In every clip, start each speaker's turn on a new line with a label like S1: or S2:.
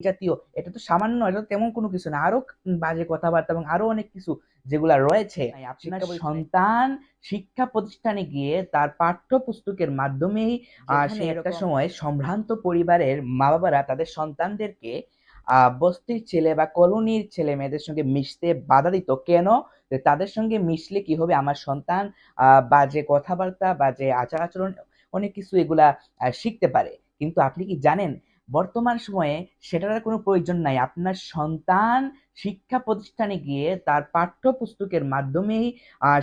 S1: জাতীয় এটা তো সামান্য এটা তেমন কোনো কিছু না। আরও বাজে কথাবার্তা এবং আরও অনেক কিছু যেগুলা রয়েছে। আপনার সন্তান শিক্ষা প্রতিষ্ঠানে গিয়ে তার পাঠ্যপুস্তকের মাধ্যমেই সে একটা সময় সম্ভ্রান্ত পরিবারের মা বাবারা তাদের সন্তানদেরকে বস্তির ছেলে বা কলোনির ছেলে মেয়েদের সঙ্গে মিশতে বাধা দিত। কেন? তাদের সঙ্গে মিশলে কি হবে? আমার সন্তান আহ বাজে কথাবার্তা বাজে আচার আচরণ অনেক কিছু এগুলা শিখতে পারে। কিন্তু আপনি কি জানেন বর্তমান সময়ে সেটার আর কোনো প্রয়োজন নাই। আপনার সন্তান শিক্ষা প্রতিষ্ঠানে গিয়ে তার পাঠ্যপুস্তকের মাধ্যমেই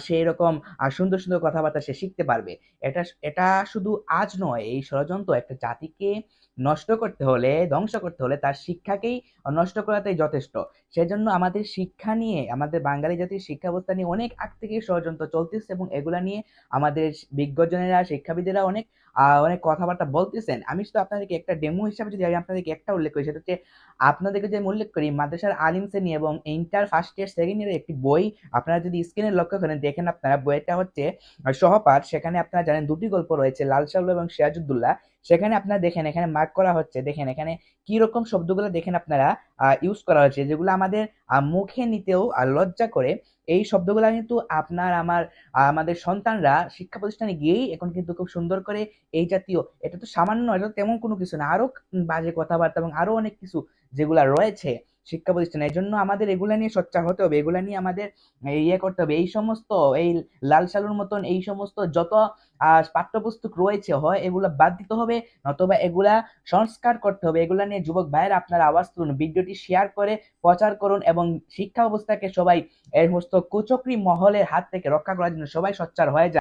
S1: সেই রকম সুন্দর সুন্দর কথাবার্তা সে শিখতে পারবে। এটা এটা শুধু আজ নয়, এই ষড়যন্ত্র একটা জাতিকে নষ্ট করতে হলে, ধ্বংস করতে হলে তার শিক্ষাকেই নষ্ট করাটাই যথেষ্ট। সেজন্য আমাদের শিক্ষা নিয়ে, আমাদের বাঙালি জাতির শিক্ষা ব্যবস্থা নিয়ে অনেক আগ থেকে ষড়যন্ত্র চলতেছে এবং এগুলা নিয়ে আমাদের বিজ্ঞজনেরা, শিক্ষাবিদেরা অনেক অনেক কথাবার্তা বলতেছেন। আমি শুধু আপনাদেরকে একটা ডেমো হিসাবে যদি আমি আপনাদেরকে একটা উল্লেখ করি, সেটা হচ্ছে আপনাদেরকে যে আমি উল্লেখ করি, মাদ্রাসার আলিম শ্রেণি এবং ইন্টার ফার্স্ট ইয়ার সেকেন্ড ইয়ারের একটি বই আপনারা যদি স্ক্রিনে লক্ষ্য করেন, দেখেন আপনারা বইটা হচ্ছে সহপাঠ। সেখানে আপনারা জানেন দুটি গল্প রয়েছে, লাল সালু এবং সিরাজউদ্দৌলা সেখানে আপনারা দেখেন, এখানে মার্ক করা হচ্ছে। দেখেন, এখানে কি রকম শব্দগুলো দেখেন আপনারা ইউজ করা হয়েছে, যেগুলো আমাদের মুখে নিতেও লজ্জা করে। এই শব্দগুলো কিন্তু আপনার, আমার আমাদের সন্তানরা শিক্ষা প্রতিষ্ঠানে গিয়েই এখন কিন্তু খুব সুন্দর করে এই জাতীয়, এটা তো সামান্য, এটা তেমন কোনো কিছু না, আরও বাজে কথাবার্তা এবং আরও অনেক কিছু যেগুলা রয়েছে। শিক্ষা প্রতিষ্ঠান। এই জন্য আমাদের এগুলা নিয়ে সোচ্চার হতে হবে। এগুলা নিয়ে আমাদের ইয়ে করতে হবে। এই সমস্ত, এই লাল সালুর মতন এই সমস্ত যত পাঠ্যপুস্তক রয়েছে, হয় এগুলা বাদ দিতে হবে। নতুবা এগুলা সংস্কার করতে হবে। এগুলা নিয়ে যুবক ভাইয়েরা আপনারা আওয়াজ তুলুন, ভিডিওটি শেয়ার করে প্রচার করুন এবং শিক্ষা ব্যবস্থাকে সবাই এই সমস্ত কুচক্রী মহলের হাত থেকে রক্ষা করার জন্য সবাই সোচ্চার হয়ে যান।